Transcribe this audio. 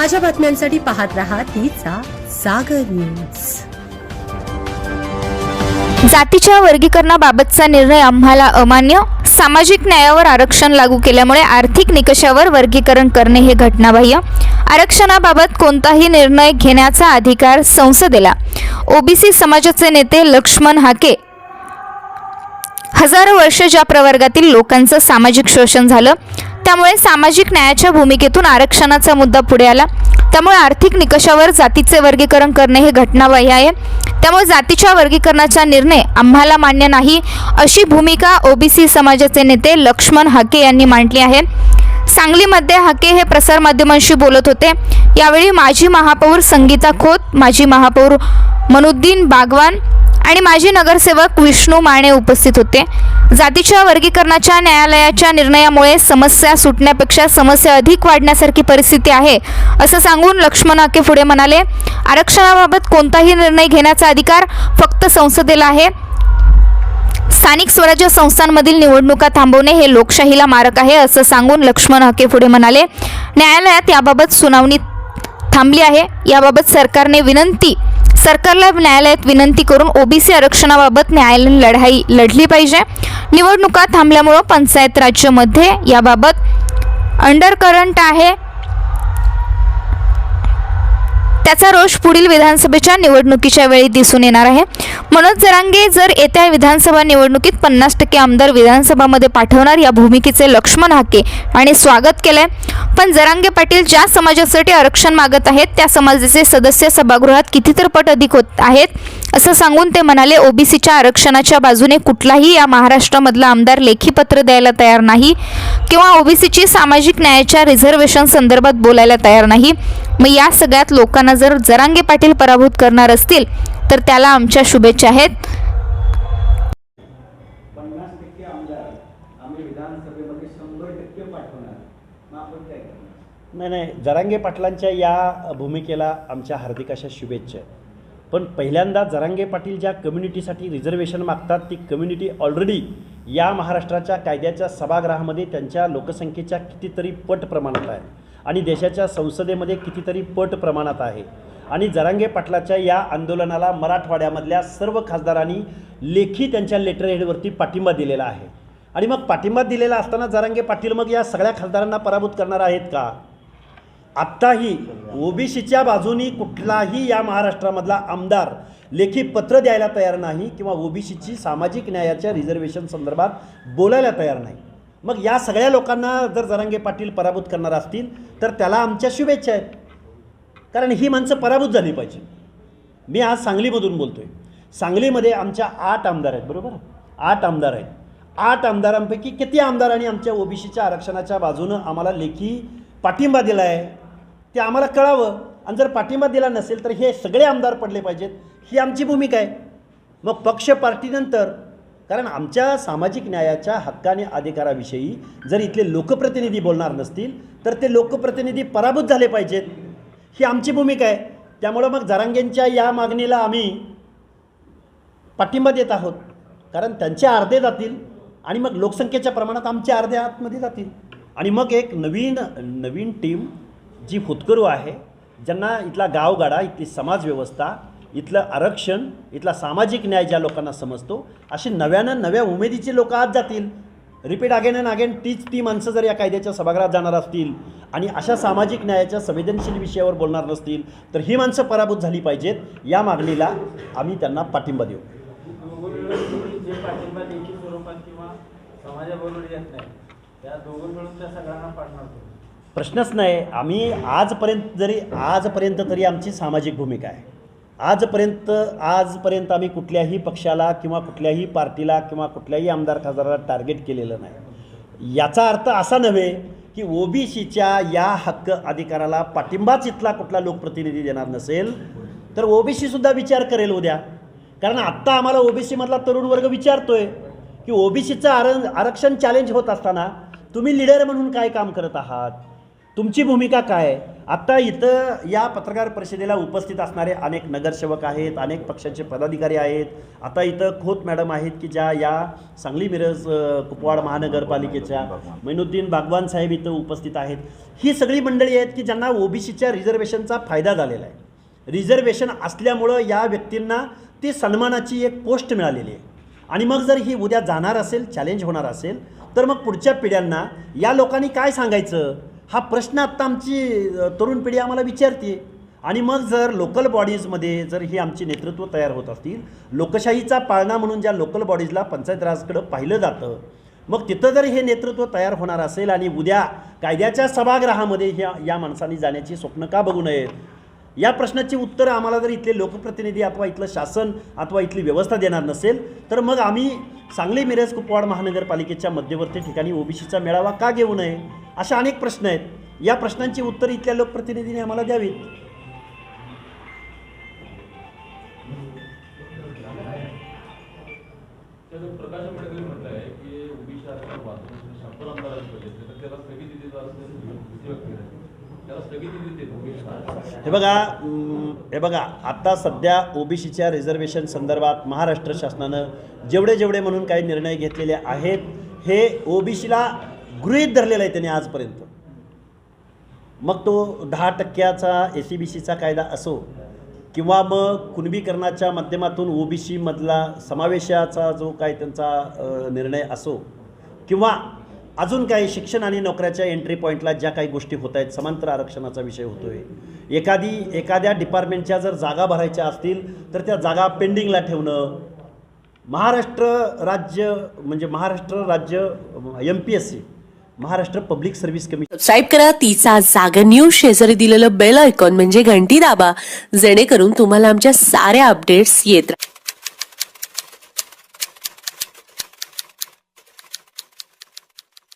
ताज्या बातम्यांसाठी पाहत रहा तिचा सागर न्यूज. जातीच्या वर्गीकरणाबाबतचा निर्णय आम्हाला अमान्य. सामाजिक न्यायावर आरक्षण लागू केल्यामुळे आर्थिक निकषावर वर्गीकरण करणे हे घटनाबाह्य. आरक्षणाबाबत कोणताही निर्णय घेण्याचा अधिकार संसदेला. ओबीसी समाजाचे नेते लक्ष्मण हाके. हजारो वर्ष ज्या प्रवर्गातील लोकांचं सामाजिक शोषण झालं त्यामुळे सामाजिक न्यायाच्या भूमिकेतून आरक्षणाचा मुद्दा पुढे आला. त्यामुळे आर्थिक निकषावर जातीचे वर्गीकरण करणे हे घटनाबाह्य आहे. त्यामुळे जातीच्या वर्गीकरणाचा निर्णय आम्हाला मान्य नाही अशी भूमिका ओबीसी समाजाचे नेते लक्ष्मण हाके यांनी मांडली आहे. सांगलीमध्ये हाके हे प्रसारमाध्यमांशी बोलत होते. यावेळी माजी महापौर संगीता खोत माजी महापौर मनुद्दीन बागवान आणि माजी नगरसेवक विष्णू माने उपस्थित होते. जातीच्या वर्गीकरणाच्या न्यायालयाच्या निर्णयामुळे समस्या सुटण्यापेक्षा समस्या अधिक वाढण्यासारखी परिस्थिती आहे असं सांगून लक्ष्मण आके पुढे म्हणाले. आरक्षणाबाबत कोणताही निर्णय घेण्याचा अधिकार फक्त संसदेला आहे. स्थानिक स्वराज्य संस्थांमधील निवडणुका थांबवणे हे लोकशाहीला मारक आहे असं सांगून लक्ष्मण हके पुढे म्हणाले. न्यायालयात याबाबत सुनावणी थांबली आहे. याबाबत सरकारने विनंती सरकारला न्यायालयात विनंती करून ओबीसी आरक्षणाबाबत न्यायालयीन लढाई लढली पाहिजे. निवडणुका थांबल्यामुळं पंचायत राज्यमध्ये याबाबत अंडर करंट आहे. त्याचा रोष पुढील विधानसभेच्या निवडणुकीच्या वेळी दिसून येणार आहे. मनोज जरांगे जर येत्या विधानसभा निवडणुकीत पन्नास टक्के आमदार विधानसभामध्ये पाठवणार या भूमिकेचे लक्ष्मण हाके आणि स्वागत केलंय. पण जरांगे पाटील ज्या समाजासाठी आरक्षण मागत आहेत त्या समाजाचे सदस्य सभागृहात किती तर पट अधिक होत आहेत असं सांगून ते म्हणाले ओबीसीच्या आरक्षणाच्या बाजूने कुठलाही या महाराष्ट्रामधला आमदार लेखी पत्र द्यायला तयार नाही किंवा ओबीसीची सामाजिक न्यायाच्या रिझर्वेशन संदर्भात बोलायला तयार नाही. मग या सगळ्यात लोकांना जर जरांगे पाटील पराभूत करणार असतील तर त्याला आमच्या शुभेच्छा आहेत. नाही नाही जरांगे पाटलांच्या या भूमिकेला आमच्या हार्दिक अशा शुभेच्छा आहेत. पण पहिल्यांदा जरांगे पाटील ज्या कम्युनिटीसाठी रिझर्वेशन मागतात ती कम्युनिटी ऑलरेडी या महाराष्ट्राच्या कायद्याच्या सभागृहामध्ये त्यांच्या लोकसंख्येच्या कितीतरी पट प्रमाणात आहे आणि देशाच्या संसदेमध्ये कितीतरी पट प्रमाणात आहे. आणि जरांगे पाटलाच्या या आंदोलनाला मराठवाड्यामधल्या सर्व खासदारांनी लेखी त्यांच्या लेटरहेडवरती पाठिंबा दिलेला आहे. आणि मग पाठिंबा दिलेला असताना जरांगे पाटील मग या सगळ्या खासदारांना पराभूत करणार आहेत का? आत्ताही ओबीसीच्या बाजूनी कुठलाही या महाराष्ट्रामधला आमदार लेखी पत्र द्यायला तयार नाही किंवा ओबीसीची सामाजिक न्यायाच्या रिझर्वेशन संदर्भात बोलायला तयार नाही. मग या सगळ्या लोकांना जर जरांगे पाटील पराभूत करणार असतील तर त्याला आमच्या शुभेच्छा आहेत. कारण ही माणसं पराभूत झाली पाहिजे. मी आज सांगलीमधून बोलतोय. सांगलीमध्ये आमच्या आठ आमदार आहेत बरोबर? आठ आमदार आहेत. आठ आमदारांपैकी किती आमदारांनी आमच्या ओबीसीच्या आरक्षणाच्या बाजूनं आम्हाला लेखी पाठिंबा दिला आहे ते आम्हाला कळावं. आणि जर पाठिंबा दिला नसेल तर हे सगळे आमदार पडले पाहिजेत. ही आमची भूमिका आहे. मग पक्ष पार्टीनंतर कारण आमच्या सामाजिक न्यायाच्या हक्काने अधिकाराविषयी जर इथले लोकप्रतिनिधी बोलणार नसतील तर ते लोकप्रतिनिधी पराभूत झाले पाहिजेत. ही आमची भूमिका आहे. त्यामुळं मग जरांगेंच्या या मागणीला आम्ही पाठिंबा देत आहोत. कारण त्यांचे अर्धे जातील आणि मग लोकसंख्येच्या प्रमाणात आमचे अर्धे आतमध्ये जातील. आणि मग एक नवीन नवीन टीम जी फुतकरू आहे ज्यांना इथला गावगाडा इथली समाजव्यवस्था इथलं आरक्षण इथला सामाजिक न्याय ज्या लोकांना समजतो अशी नव्यानं नव्या उमेदीची लोक आज जातील. रिपीट अगेन अँड अगेन तीच ती माणसं जर या कायद्याच्या सभागृहात जाणार असतील आणि अशा सामाजिक न्यायाच्या संवेदनशील विषयावर बोलणार नसतील तर ही माणसं पराभूत झाली पाहिजेत. या मागणीला आम्ही त्यांना पाठिंबा देऊ. प्रश्नच नाही. आम्ही आजपर्यंत जरी आजपर्यंत तरी आमची सामाजिक भूमिका आहे. आजपर्यंत आजपर्यंत आम्ही कुठल्याही पक्षाला किंवा कुठल्याही पार्टीला किंवा कुठल्याही आमदार खासदाराला टार्गेट केलेलं नाही. याचा अर्थ असा नव्हे की ओबीसीच्या या हक्क अधिकाराला पाठिंबाच इथला कुठला लोकप्रतिनिधी देणार नसेल तर ओबीसीसुद्धा विचार करेल उद्या. कारण आत्ता आम्हाला ओबीसीमधला तरुण वर्ग विचारतोय की ओबीसीचं आर आरक्षण चॅलेंज होत असताना तुम्ही लिडर म्हणून काय काम करत आहात? तुमची भूमिका काय आहे? आत्ता इथं या पत्रकार परिषदेला उपस्थित असणारे अनेक नगरसेवक आहेत अनेक पक्षाचे पदाधिकारी आहेत. आता इथं खोत मॅडम आहेत की ज्या या सांगली मिरज कुपवाड महानगरपालिकेच्या मैनुद्दीन बागवान साहेब इथं उपस्थित आहेत. ही सगळी मंडळी आहेत की ज्यांना ओबीसीच्या रिझर्वेशनचा फायदा झालेला आहे. रिझर्वेशन असल्यामुळं या व्यक्तींना ती सन्मानाची एक पोस्ट मिळालेली आहे. आणि मग जर ही उद्या जाणार असेल चॅलेंज होणार असेल तर मग पुढच्या पिढ्यांना या लोकांनी काय सांगायचं? हा प्रश्न आत्ता आमची तरुण पिढी आम्हाला विचारते. आणि मग जर लोकल बॉडीजमध्ये जर ही आमची नेतृत्व तयार होत असतील लोकशाहीचा पाळणा म्हणून ज्या लोकल बॉडीजला पंचायत राजकडं पाहिलं जातं मग तिथं जर हे नेतृत्व तयार होणार असेल आणि उद्या कायद्याच्या सभागृहामध्ये ह्या या माणसांनी जाण्याची स्वप्न का बघू नयेत? या प्रश्नाची उत्तरं आम्हाला जर इथले लोकप्रतिनिधी अथवा इथलं शासन अथवा इथली व्यवस्था देणार नसेल तर मग आम्ही सांगली मिरज कुपवाड महानगरपालिकेच्या मध्यवर्ती ठिकाणी ओबीसीचा मेळावा का घेऊ नये? अशा अनेक प्रश्न आहेत. या प्रश्नांची उत्तर इथल्या लोकप्रतिनिधीने आम्हाला द्यावीत. प्रकाश की हे बघा हे बघा आत्ता सध्या ओबीसीच्या रिझर्वेशन संदर्भात महाराष्ट्र शासनानं जेवढे जेवढे म्हणून काही निर्णय घेतलेले आहेत हे ओबीसीला गृहीत धरलेलं आहे त्यांनी आजपर्यंत. मग तो दहा टक्क्याचा ए सी बी सीचा कायदा असो किंवा मग कुणबीकरणाच्या माध्यमातून ओ बी सीमधला समावेशाचा जो काय त्यांचा निर्णय असो किंवा अजून काही शिक्षण आणि नोकऱ्याच्या एंट्री पॉईंटला ज्या काही गोष्टी होत आहेत समांतर आरक्षणाचा विषय होतोय. एखादी एखाद्या डिपार्टमेंटच्या जर जागा भरायच्या असतील तर त्या जागा पेंडिंगला ठेवणं महाराष्ट्र राज्य म्हणजे महाराष्ट्र राज्य M P S C Maharashtra public service commission subscribe करा तिचा जागा न्यूज शेजारी दिलेलं बेल आयकॉन म्हणजे घंटी दाबा जेणेकरून तुम्हाला आमच्या साऱ्या अपडेट्स येत राहतील